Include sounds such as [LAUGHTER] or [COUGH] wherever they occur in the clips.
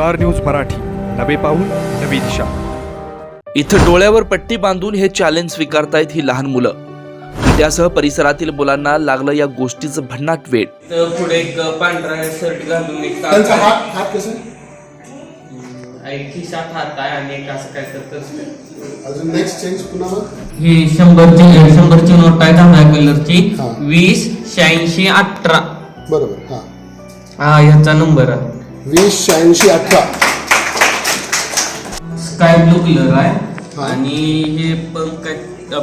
Star News Marathi. नवे पाऊल नवी दिशा. इथं डोळ्यावर पट्टी बांधून हे चॅलेंज स्वीकारतायत ही लहान मुलं. त्यासह परिसरातील मुलांना लागलं या गोष्टीचं भन्नाट वेळ तर पुढे एक पांढरा शर्ट घालून एक त्यांचा काका हात हात कसं? एक खिशात हात आहे आणि एक असं काय तर तसं. अजून नेक्स्ट चेंज पुन्हा मग ही शंभरची शंभरची नोट आहे तांबड्या कलरची. हा. वीस शहाऐंशी अठरा. बरोबर हा. हा ह्याचा नंबर आहे. वीस शहाऐंशी अठरा. स्काय ब्लू कलर आहे. हा. आणि हे पंख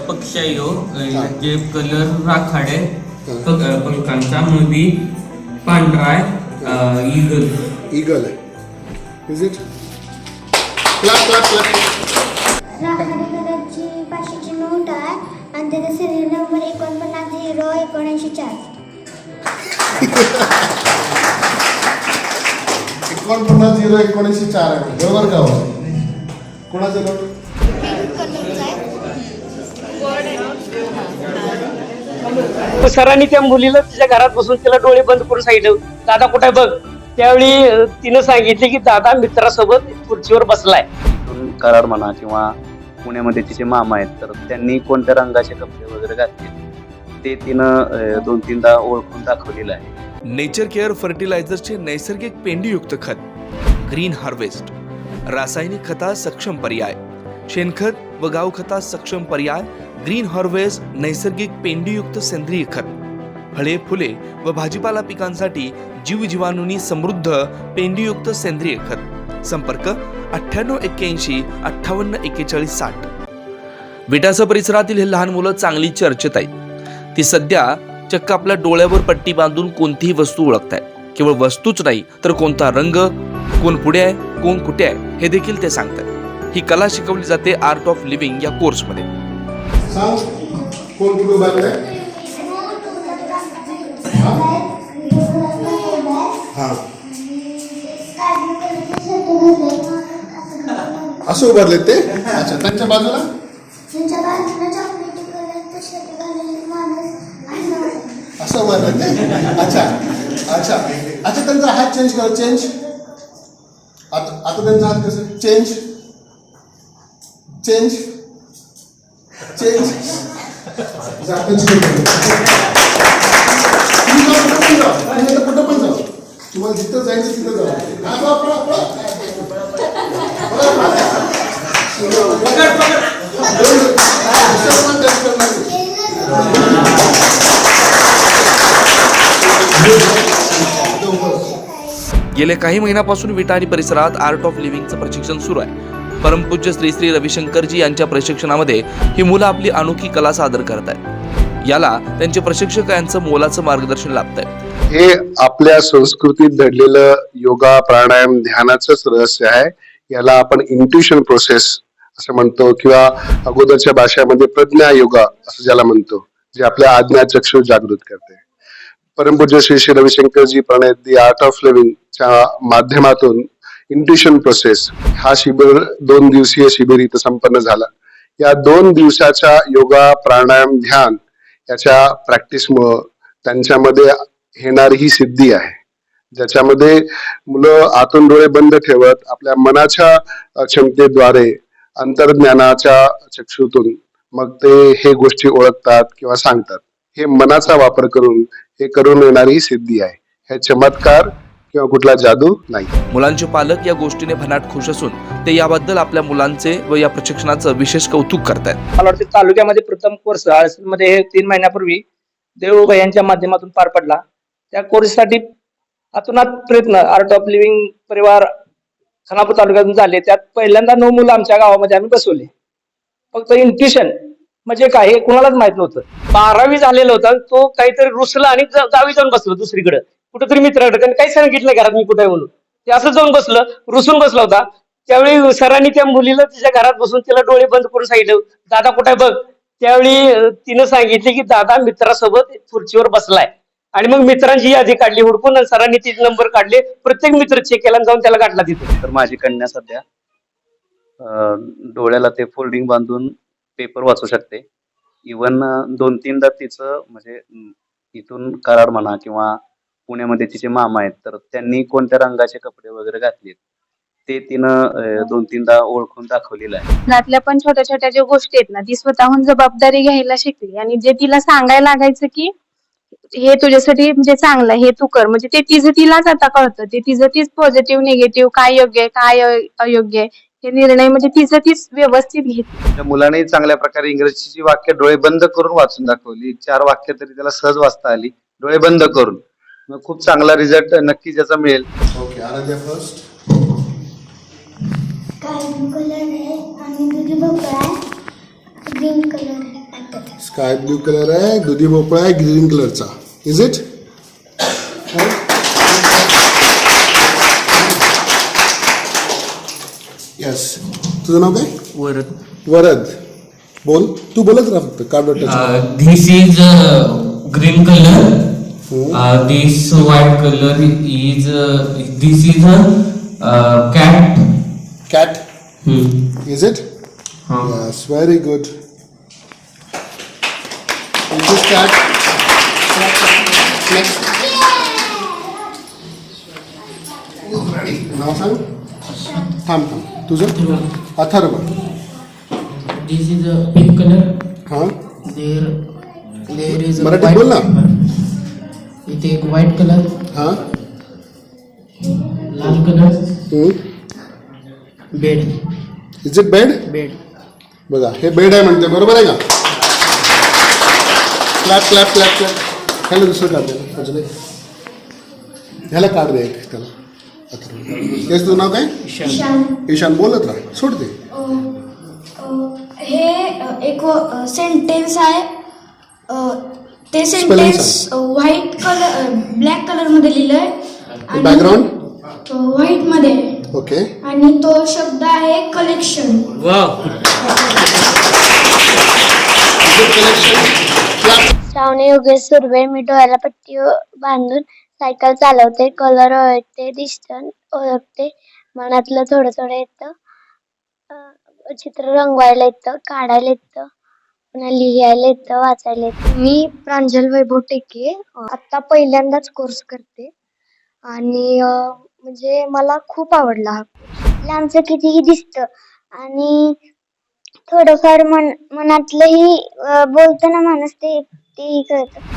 पक्षी आहे हो. हा. जे कलर राखाड आहे. हा. पंखांचा मध्ये पांढरा आहे. इगल इगल आहे. Is it clap clap clap राखाडी कलरची पाचशेची नोट आहे. आणि त्याचा सिरियल नंबर एकोणपन्नास झिरो एकोणऐंशी चार. [LAUGHS] एकोणपन्नास झिरो एकोणीसशे चार आहे? बरोबर का हो? कोणाचं नोट मग सरांनी त्या मुलीला तिच्या घरात बसून तिला डोळे बंद करून सांगितलं. दादा कुठे बघ? त्यावेळी तिनं सांगितले की दादा मित्रासोबत खुर्चीवर बसलाय. कराड म्हणा किंवा पुण्यामध्ये तिचे मामा आहेत तर त्यांनी कोणत्या रंगाचे कपडे वगैरे घातले? ते तिनं अं, दोन तीनदा ओळखून दाखवलेलं आहे. नेचर केअर फर्टिलायझरचे नैसर्गिक पेंडीयुक्त खत ग्रीन हार्वेस्ट रासायनिक खता सक्षम पर्याय शेणखत व गावखता सक्षम पर्याय ग्रीन हार्वेस्ट नैसर्गिक पेंडीयुक्त सेंद्रिय खत. फळे फुले व भाजीपाला पिकांसाठी जीवजीवाणूंनी समृद्ध पेंडीयुक्त सेंद्रिय खत. संपर्क अठ्ठ्याण्णव एक्क्याऐंशी अठ्ठावन्न एक्केचाळीस साठ. विटासा परिसरातील हे लहान मुलं चांगली चर्चेत आहेत. ती सध्या चक्क आपल्या डोळ्यावर पट्टी बांधून कोणतीही वस्तू ओळखतायत केवळ वस्तूच नाही तर कोणता रंग कोण पुढे आहे कोण कुठे आहे हे देखील ते सांगतात ही कला शिकवली जाते आर्ट ऑफ लिव्हिंग या कोर्समध्ये असं उभारले ते? अच्छा त्यांच्या बाजूला? आणि असं अच्छा अच्छा. अच्छा त्यांचा हात चेंज करा चेंज आता आता त्यांचा हात कसं? चेंज चेंज चेंज कुठं पण जाऊ. कुठं पण जाऊ. तुम्हाला जिथं जायचं तिथं जाऊ. गेल्या काही महिन्यापासून विटा आणि परिसरात आर्ट ऑफ लिव्हिंगचं प्रशिक्षण सुरू आहे. परमपूज्य श्री श्री रविशंकरजी यांच्या प्रशिक्षणामध्ये ही मुलं आपली अनोखी कला सादर करत आहेत. याला त्यांचे प्रशिक्षक यांचं मोलाचं मार्गदर्शन लाभत आहे हे आपल्या संस्कृतीत दडलेलं योगा प्राणायाम ध्यानाचंच रहस्य आहे. याला आपण इंट्युशन प्रोसेस असं म्हणतो किंवा अगोदरच्या भाषेमध्ये प्रज्ञा योगा असं ज्याला म्हणतो जे आपल्या आज्ञाचक्षु जागृत करते. परमपूज्य श्री श्री रविशंकरजी प्रणय दी आर्ट ऑफ लिव्हिंग च्या माध्यमातून इंट्युशन प्रोसेस हा शिबिर दोन दिवसीय शिबिर इथं संपन्न झाला. या दोन दिवसाच्या योगा प्राणायाम ध्यान याच्या प्रॅक्टिसमुळं त्यांच्यामध्ये येणारी ही सिद्धी आहे. ज्याच्यामध्ये मुलं आतून डोळे बंद ठेवत आपल्या मनाच्या क्षमतेद्वारे अंतर्ज्ञानाच्या चक्षुतून मग ते हे गोष्टी ओळखतात किंवा सांगतात. हे मनाचा वापर करून हे करून येणारी ही सिद्धी आहे. हे चमत्कार किंवा कुठला जादू नाही. मुलांचे पालक या गोष्टीने भनाट खुश असून ते याबद्दल आपल्या मुलांचे व या प्रशिक्षणाचं विशेष कौतुक करतायत. मला वाटतं तालुक्यामध्ये प्रथम कोर्समध्ये हे तीन महिन्यापूर्वी देव यांच्या माध्यमातून पार पडला. त्या कोर्ससाठी अतोनात प्रयत्न आर्ट ऑफ लिव्हिंग परिवार खानापूर तालुक्यातून झाले. त्यात पहिल्यांदा नऊ मुलं आमच्या गावामध्ये आम्ही बसवले. फक्त इंट्युशन म्हणजे काय हे कुणालाच माहीत नव्हतं. बारावी झालेलं होतं तो काहीतरी रुसला आणि गावी जाऊन बसलो दुसरीकडे. कुठेतरी मित्राकडे त्यांनी काही सांगितलं घरात मी कुठे आहे म्हणून. ते असं जाऊन बसलं रुसून बसला होता. त्यावेळी सरांनी त्या मुलीला तिच्या घरात बसून तिला डोळे बंद करून सांगितलं दादा कुठे आहे बघ. त्यावेळी तिनं सांगितले की दादा मित्रासोबत खुर्चीवर बसलाय. आणि मग मित्रांची यादी काढली हुडकून सरांनी तिचे नंबर काढले. प्रत्येक मित्र चेक केला जाऊन त्याला काढला तिथे. तर माझी कन्या सध्या डोळ्याला ते फोल्डिंग बांधून पेपर वाचू शकते. इवन दोन तीनदा तिचं म्हणजे इथून कराड म्हणा किंवा पुण्यामध्ये तिचे मामा आहेत तर त्यांनी कोणत्या रंगाचे कपडे वगैरे घातलेत ते तिनं दोन तीनदा ओळखून दाखवलेलं आहे. घरातल्या पण छोट्या छोट्या ज्या गोष्टी आहेत ना ती स्वतःहून जबाबदारी घ्यायला शिकली आणि जे तिला सांगायला लागायचं की हे तुझ्यासाठी म्हणजे चांगलं आहे, हे तू कर. म्हणजे ते तिचं तिलाच आता कळतं ते तिचं तीच पॉझिटिव्ह निगेटिव्ह काय योग्य आहे काय अयोग्य आहे. हे निर्णय म्हणजे तिचं तीच व्यवस्थित घेते. त्या मुलाने चांगल्या प्रकारे इंग्रजीची वाक्य डोळे बंद करून वाचून दाखवली. चार वाक्य तरी त्याला सहज वाचता आली. डोळे बंद करून. मग खूप चांगला रिझल्ट नक्की ज्याचा मिळेल. Okay Aaradhya first sky blue colour आहे आणि दुधी भोपळा आहे. ग्रीन कलर आहे. आता स्काय ब्ल्यू कलर आहे दुधी भोपळा आहे ग्रीन कलरचा इज इट येस तुझं नाव काय? वरद. वरद. बोल. तू बोलत राहा फक्त card this is green colour this white colour is this is cat cat is it yes very good is it cat next नाव सांग थांब थांब तुझं? Atharva. This is pink colour हां? देर देर इज मराठीत बोल ना. इथे एक व्हाईट कलर हां? लाल colour. Bed is it bed bed बघा हे बेड आहे म्हणते बरोबर आहे का? क्लॅप क्लॅप क्लॅप क्लॅप ह्याला दुसरं काढ. द्या. ह्याला काढ दे एक त्याला. [COUGHS] येस तुझं नाव काय? ईशान. ईशान. बोलत राहा. सोड दे अ, अ, हे अ, एक सेंटेन्स आहे. अ, ते सेंटेन्स व्हाईट कलर ब्लॅक कलरमध्ये लिहिलं आहे बॅकग्राऊंड व्हाईटमध्ये आहे. ओके आणि तो शब्द आहे कलेक्शन श्रावणी योगेश सुर्वे मी डोळ्याला पट्टी बांधून सायकल चालवते कलर ओळखते डिस्टन्स ओळखते मनातलं थोडं थोडं येतं. चित्र रंगवायला येतं काढायला येतं पुन्हा लिहायला येतं वाचायला येतं. मी प्रांजल वैभव टेके आत्ता पहिल्यांदाच कोर्स करते. आणि म्हणजे मला खूप आवडला हा लांबचं कितीही दिसतं आणि थोडंफार मन मनातलंही बोलताना माणूस ते तेही कळतं.